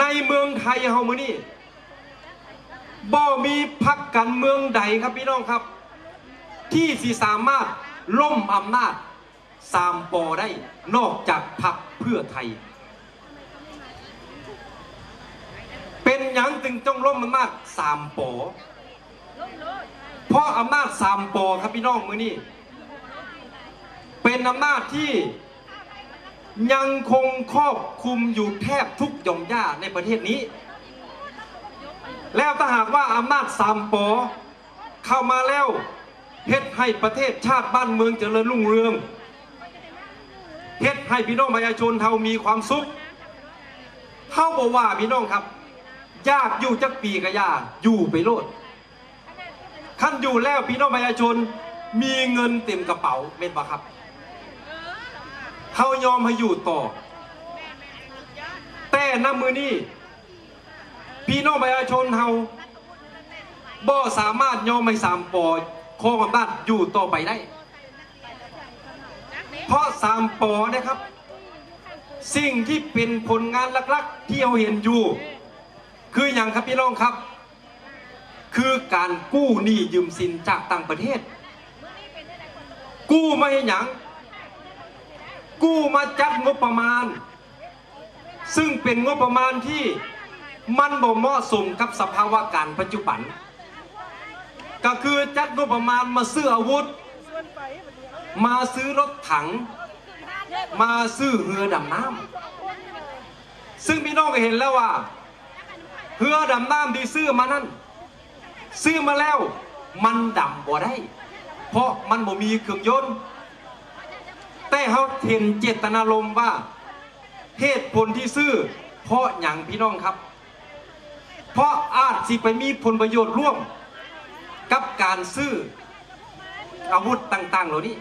ในเมืองไทยเฮามือนี้บ่มีพักการเมืองใดครับพี่น้องครับ ที่สิสามารถล่มอำนาจสามปอได้นอกจากพักเพื่อไทย เป็นหยังจึงต้องล่มอำนาจสามปอเพราะอำนาจสามปอครับพี่น้องมือนี้เป็นอำนาจที่ ยังคงครอบคลุมอยู่แทบทุกหย่อมย่าในประเทศนี้ แล้วถ้าหากว่าอำนาจสามปอเข้ามาแล้วเฮ็ดให้ประเทศชาติบ้านเมืองเจริญรุ่งเรืองเฮ็ดให้พี่น้องประชาชนเฮามีความสุขเข้าบอกว่าพี่น้องครับ ยากอยู่จักปีก็ยาอยู่ไปโลดขั้นอยู่แล้วพี่น้องประชาชนมีเงินเต็มกระเป๋าเม็นปะครับ เขายอมให้อยู่ต่อ แต่น้ำมือนี่พี่น้องประชาชนเฮาบ่สามารถยอมให้สามปอครองอำนาจอยู่ต่อไปได้ เพราะสามปอนะครับ สิ่งที่เป็นผลงานหลักๆ ที่เราเห็นอยู่ คืออย่างครับพี่น้องครับ คือการกู้หนี้ยืมสินจากต่างประเทศ กู้มาให้หยัง กู้มาจัดงบประมาณ ซึ่งเป็นงบประมาณที่มันบ่เหมาะสมกับสภาวะการปัจจุบัน ก็คือจัดงบประมาณมาซื้ออาวุธ มาซื้อรถถัง มาซื้อเรือดำน้ำซึ่งพี่น้องก็เห็นแล้วว่าเรือดำน้ำที่ซื้อมานั้นซื้อมาแล้วมันดำบ่ได้ เพราะมันบ่มีเครื่องยนต์ แต่เขาเห็นเจตนารมณ์ว่าเหตุผลที่ซื้อ เพราะอย่างพี่น้องครับ เพราะอาจสิไปมีผลประโยชน์ร่วม กับการซื้ออาวุธต่าง ๆ เหล่านี้